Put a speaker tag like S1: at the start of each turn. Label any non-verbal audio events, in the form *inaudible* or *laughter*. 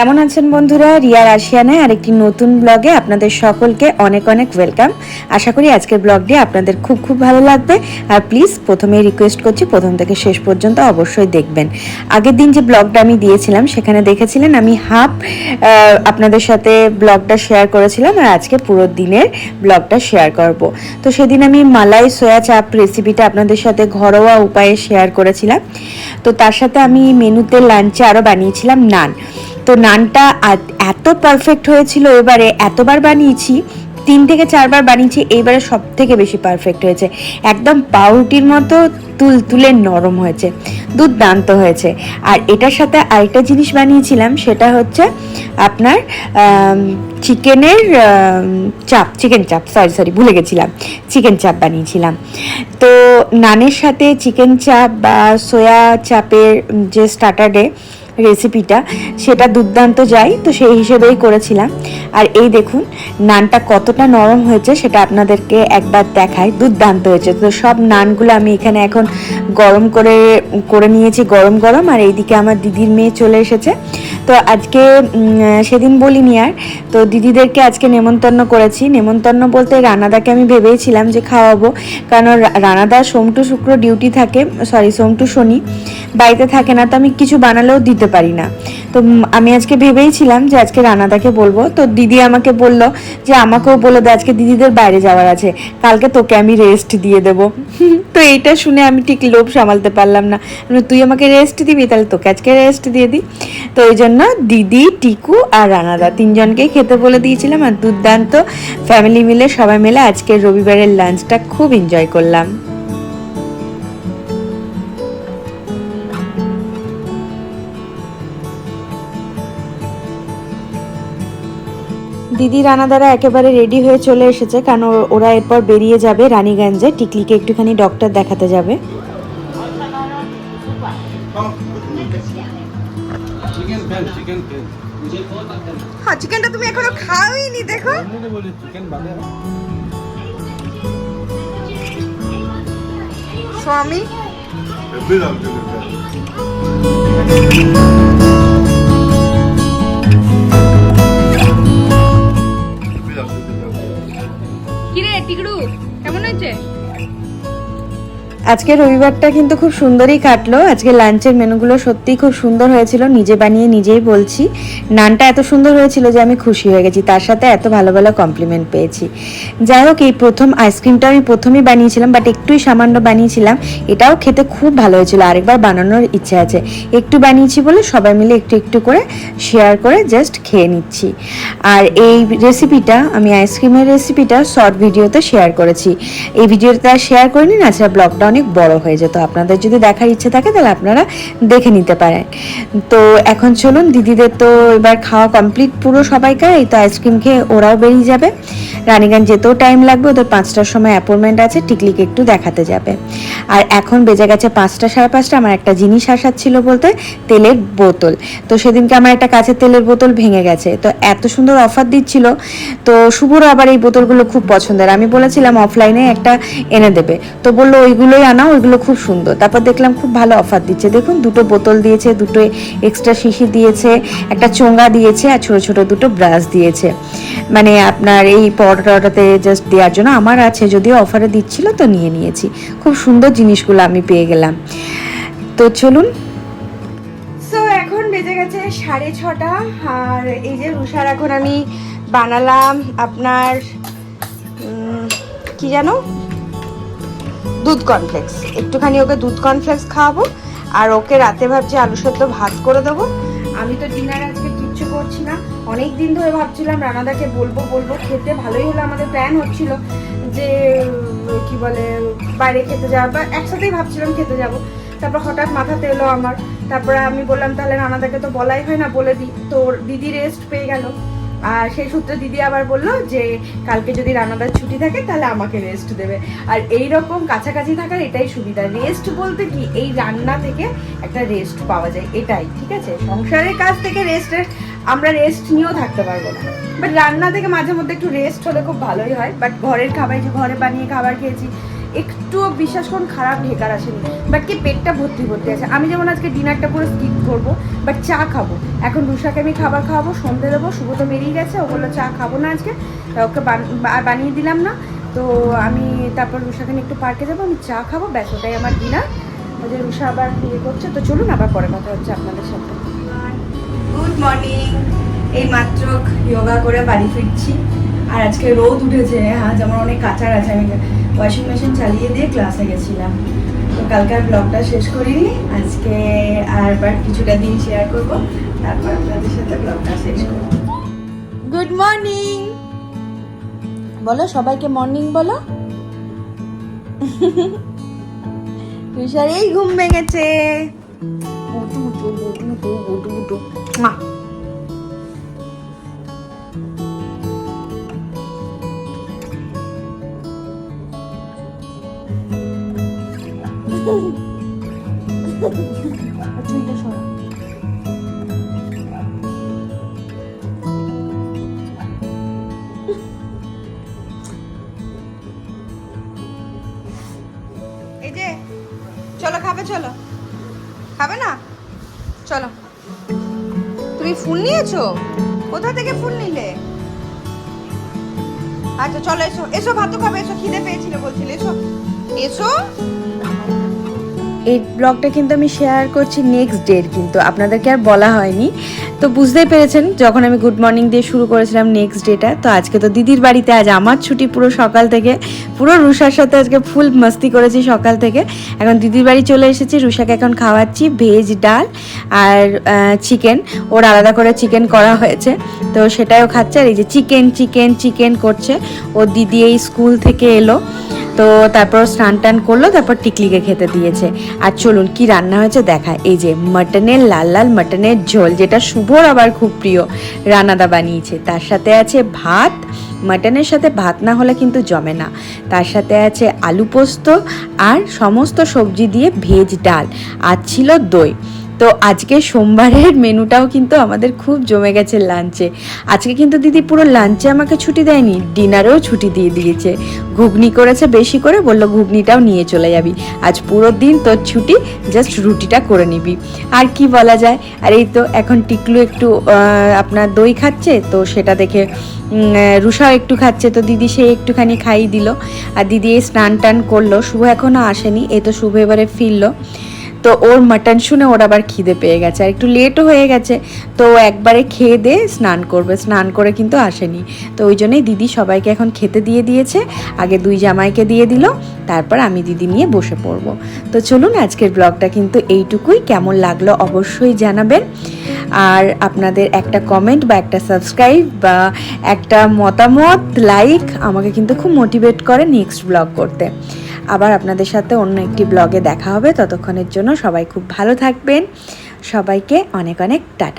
S1: কেমন আছেন বন্ধুরা? রিয়া রাশিয়ানায় আরেকটি নতুন ব্লগে আপনাদের সকলকে অনেক অনেক ওয়েলকাম আশা করি আজকের ব্লগটি আপনাদের খুব খুব ভালো লাগবে। আর প্লিজ প্রথমে রিকোয়েস্ট করছি, প্রথম থেকে শেষ পর্যন্ত অবশ্যই দেখবেন। আগের দিন যে ব্লগটা আমি দিয়েছিলাম, সেখানে দেখেছিলেন আমি হাফ আপনাদের সাথে ব্লগটা শেয়ার করেছিলাম আর আজকে পুরো দিনের ব্লগটা শেয়ার করব। তো সেদিন আমি মালাই সোয়া চাপ রেসিপিটা আপনাদের সাথে ঘরোয়া উপায়ে শেয়ার করেছিলাম। তো তার সাথে আমি মেনুতে লাঞ্চে আরও বানিয়েছিলাম নান। তো নানটা এত পারফেক্ট হয়েছিল, এবারে এতবার বানিয়েছি, তিন থেকে চারবার বানিয়েছি এইবারে সব থেকে বেশি পারফেক্ট হয়েছে। একদম পাউরুটির মতো তুল তুলে নরম হয়েছে, দুর্দান্ত হয়েছে। আর এটার সাথে আরেকটা জিনিস বানিয়েছিলাম, সেটা হচ্ছে আপনার চিকেনের চাপ, চিকেন চাপ সরি সরি ভুলে গেছিলাম, চিকেন চাপ বানিয়েছিলাম। তো নানের সাথে চিকেন চাপ বা সোয়া চাপের যে স্টার্টারে রেসিপিটা সেটা দুর্দান্ত যায় তো সেই হিসেবেই করেছিলাম। আর এই দেখুন, নানটা কতটা নরম হয়েছে, সেটা আপনাদেরকে একবার দেখায় দুর্দান্ত হয়েছে। তো সব নানগুলো আমি এখানে এখন গরম করে করে নিয়েছি গরম গরম আর এইদিকে আমার দিদির মেয়ে চলে এসেছে। তো আজকে সেদিন বলিনি আর। তো দিদিদেরকে আজকে নেমন্তন্ন করেছি। নেমন্তন্ন বলতে রানাদাকে আমি ভেবেইছিলাম যে খাওয়াবো। কারণ রানাদা সোম টু শুক্র ডিউটি থাকে সরি সোম টু শনি। বাড়িতে থাকে না, তো আমি কিছু বানালেও দিতে পারি না। তো আমি আজকে ভেবেইছিলাম যে আজকে রানাদাকে বলব। তো দিদি আমাকে বলল যে আমাকেও বলে দে, আজকে দিদিদের বাইরে যাওয়ার আছে। কালকে তোকে আমি রেস্ট দিয়ে দেবো। *laughs* তো এইটা শুনে আমি ঠিক লোভ সামালতে পারলাম না। তুই আমাকে রেস্ট দিবি, তাহলে তোকে আজকে রেস্ট দিয়ে দিই। তো এই জন্য দিদি, টিকু আর রানাদা তিনজনকেই খেতে বলে দিয়েছিলাম আর দুর্দান্ত ফ্যামিলি মিলে সবাই মিলে আজকের রবিবারের লাঞ্চটা খুব এনজয় করলাম। দিদি রানাদারা একেবারে রেডি হয়ে চলে এসেছে কারণ ওরা এরপর বেরিয়ে যাবে রানীগঞ্জে। টিকলিকে একটুখানি ডক্টর দেখাতে যাবে। হ্যাঁ চিকেনটা তুমি এখনও দেখো। স্বামী?
S2: কিরে কেমন হয়েছে
S1: আজকে রবিবারটা কিন্তু খুব সুন্দরই কাটলো। আজকে লাঞ্চের মেনুগুলো সত্যিই খুব সুন্দর হয়েছিল। নিজে বানিয়ে নিজেই বলছি, নানটা এত সুন্দর হয়েছিল যে আমি খুশি হয়ে গেছি। তার সাথে এত ভালো ভালো কমপ্লিমেন্ট পেয়েছি। যাই হোক, এই প্রথম আইসক্রিমটা আমি প্রথমেই বানিয়েছিলাম বাট একটুই সামান্য বানিয়েছিলাম। এটাও খেতে খুব ভালো হয়েছিল। আরেকবার বানানোর ইচ্ছে আছে। একটু বানিয়েছি বলে সবাই মিলে একটু একটু করে শেয়ার করে জাস্ট খেয়ে নিচ্ছি। আর এই রেসিপিটা আমি আইসক্রিমের রেসিপিটা শর্ট ভিডিওতে শেয়ার করেছি। এই ভিডিওটা শেয়ার করিনি না আচ্ছা ব্লগটা বড় হয়ে যেত। আপনাদের যদি দেখার ইচ্ছে থাকে, তাহলে আপনারা দেখে নিতে পারেন। তো এখন চলুন, দিদিদের তো এবার খাওয়া কমপ্লিট পুরো সবাইকার, এই তো আইসক্রিম খেয়ে ওরাও বেরিয়ে যাবে। রানীগঞ্জ যেতেও টাইম লাগবে, ওদের পাঁচটার সময় অ্যাপয়েন্টমেন্ট আছে, টিকলিকে একটু দেখাতে যাবে। আর এখন বেজে গেছে পাঁচটা, সাড়ে পাঁচটা, আমার একটা জিনিস আসার ছিল বলতে তেলের বোতল। তো সেদিনকে আমার একটা কাঁচের তেলের বোতল ভেঙে গেছে। তো এত সুন্দর অফার দিচ্ছিল। তো শুভর আবার এই বোতলগুলো খুব পছন্দের। আমি বলেছিলাম অফলাইনে একটা এনে দেবে। তো বলল, ওইগুলোই আনা ওইগুলো খুব সুন্দর। তারপর দেখলাম খুব ভালো অফার দিচ্ছে। দেখুন, দুটো বোতল দিয়েছে, দুটো এক্সট্রা শিশি দিয়েছে, একটা চোঙ্গা দিয়েছে, আর ছোট ছোট দুটো ব্রাশ দিয়েছে। মানে আপনার এই পরোটাটাতে জাস্ট দেওয়ার জন্য আমার আছে। যদিও অফারে দিচ্ছিল, তো নিয়ে নিয়েছি। খুব সুন্দর জিনিসগুলো আমি পেয়ে গেলাম। তো চলুন। সো এখন বেজে গেছে সাড়ে ছটা, আর এই যে রুষার এখন আমি বানালাম আপনার কি জানো? দুধ কর্নফ্লেক্স একটুখানি ওকে দুধ কর্নফ্লেক্স খাওয়াবো, আর ওকে রাতে ভাবছি আলু সেদ্ধ ভাত করে দেবো। আমি তো ডিনার আজকে কিচ্ছু করছি না। অনেক দিন ধরে ভাবছিলাম রানাদাকে বলব বলব, খেতে ভালোই হলো, আমাদের প্ল্যান হচ্ছিল যে কি বলে, বাইরে খেতে যাওয়া বা একসাথেই ভাবছিলাম খেতে যাব। তারপর হঠাৎ মাথাতে এলো আমার। তারপরে আমি বললাম, তাহলে রানাদাকে তো বলাই হয় না, বলে দিই তোর দিদি রেস্ট পেয়ে গেল। আর সেই সূত্রে দিদি আবার বলল যে, কালকে যদি রান্নাদার ছুটি থাকে, তাহলে আমাকে রেস্ট দেবে। আর এই রকম কাছাকাছি থাকার এটাই সুবিধা। রেস্ট বলতে কি? এই রান্না থেকে একটা রেস্ট পাওয়া যায়, এটাই, ঠিক আছে? সংসারের কাজ থেকে রেস্টের আমরা রেস্ট নিয়েও থাকতে পারব না। বাট রান্না থেকে মাঝে মধ্যে একটু রেস্ট হলে খুব ভালোই হয়। বাট ঘরের খাবার যে ঘরে বানিয়ে খাবার খেয়েছি একটুও বিশ্বাস করুন, খারাপ ঢেকার আসেনি। বাট কি, পেটটা ভর্তি ভর্তি আছে। আমি যেমন আজকে ডিনারটা পুরো স্কিপ করব বাট চা খাব। এখন রুষাকে আমি খাবার খাওয়াবো, সন্ধে দেবো শুভ তো বেরিয়ে গেছে, ও বলল চা খাব না আজকে ওকে বান- বানিয়ে দিলাম না। তো আমি তারপর রুষাকে একটু পার্কে যাব, আমি চা খাব, ব্যাস, ওটাই আমার ডিনার ওই যে রুষা আবার ইয়ে করছে, তো চলুন আবার পরে কথা হচ্ছে আপনাদের সাথে। গুড মর্নিং এই মাত্র যোগা করে বাড়ি ফিরছি। আর আজকে রোদ উঠেছে আজ আমার অনেক কাঁচার আছে আমি ওয়াশিং মেশিন চালিয়ে দিয়ে ক্লাসে গেছিলাম। তো কালকার ব্লগটা শেষ করিনি আজকে আরবার কিছুটা দিন শেয়ার করব তারপর আপনাদের সাথে ব্লগটা শেষ করব। গুড মর্নিং বলো সবাইকে মর্নিং বলো। তুষার এই ঘুম ভেঙেছে। উঠু উঠু উঠু উঠু উঠু উঠু। এই যে, চলো খাবে চলো। খাবে না? চলো। তুমি ফুল নিয়েছো? কোথা থেকে ফুল নিলে? আচ্ছা চলো, এসো এসো, ভাত খাবে, এসো, খিদে পেয়েছিল বলছিলে, এসো। এসো? এই ব্লগটা কিন্তু আমি শেয়ার করছি নেক্সট ডের কিন্তু, আপনাদেরকে আর বলা হয়নি। তো বুঝতেই পেরেছেন, যখন আমি গুড মর্নিং দিয়ে শুরু করেছিলাম নেক্সট ডেটা তো আজকে তো দিদির বাড়িতে, আজ আমার ছুটি পুরো সকাল থেকে, পুরো রুষার সাথে আজকে ফুল মস্তি করেছি সকাল থেকে। এখন দিদির বাড়ি চলে এসেছি, রুষাকে এখন খাওয়াচ্ছি ভেজ ডাল আর চিকেন ওর আলাদা করে চিকেন করা হয়েছে, তো সেটাও খাচ্ছে। আর এই যে চিকেন চিকেন চিকেন করছে ওর দিদি এই স্কুল থেকে এলো। তো তারপর স্নান টান করল, তারপর টিকলিকে খেতে দিয়েছে। আর চলুন, কি রান্না হয়েছে দেখা। এই যে মাটনের লাল লাল মাটনের ঝোল, যেটা শুভর আবার খুব প্রিয়, রানাদা বানিয়েছে। তার সাথে আছে ভাত। মাটনের সাথে ভাত না হলে কিন্তু জমে না। তার সাথে আছে আলু পোস্ত আর সমস্ত সবজি দিয়ে ভেজ ডাল। আর ছিল দই। তো আজকে সোমবারের মেনুটাও কিন্তু আমাদের খুব জমে গেছে লাঞ্চে। আজকে কিন্তু দিদি পুরো লাঞ্চে আমাকে ছুটি দেয়নি, ডিনারেও ছুটি দিয়ে দিয়েছে। ঘুগনি করেছে বেশি করে, বলল ঘুগনিটাও নিয়ে চলে যাবি। আজ পুরো দিন তোর ছুটি, জাস্ট রুটিটা করে নিবি। আর কি বলা যায়, আর এই তো এখন টিকলু একটু আপনার দই খাচ্ছে, তো সেটা দেখে রুষাও একটু খাচ্ছে, তো দিদি সে একটুখানি খাইয়ে দিল। আর দিদি স্নান টান করল, শুভ এখনও আসেনি এ তো শুভ এবারে ফিরলো। তো ওর মাটন শুনে ওর আবার খিদে পেয়ে গেছে। আর একটু লেটও হয়ে গেছে, তো একবারে খেয়ে দিয়ে স্নান করবে। স্নান করে কিন্তু আসেনি। তো ওই জন্যই দিদি সবাইকে এখন খেতে দিয়ে দিয়েছে। আগে দুই জামাইকে দিয়ে দিল, তারপর আমি দিদি নিয়ে বসে পড়ব। তো চলুন আজকের ব্লগটা কিন্তু এইটুকুই। কেমন লাগল অবশ্যই জানাবেন। আর আপনাদের একটা কমেন্ট বা একটা সাবস্ক্রাইব বা একটা মতামত লাইক আমাকে কিন্তু খুব মোটিভেট করে নেক্সট ব্লগ করতে। আবার আপনাদের সাথে অন্য একটি ব্লগে দেখা হবে। ততক্ষণের জন্য সবাই খুব ভালো থাকবেন। সবাইকে অনেক অনেক টাটা।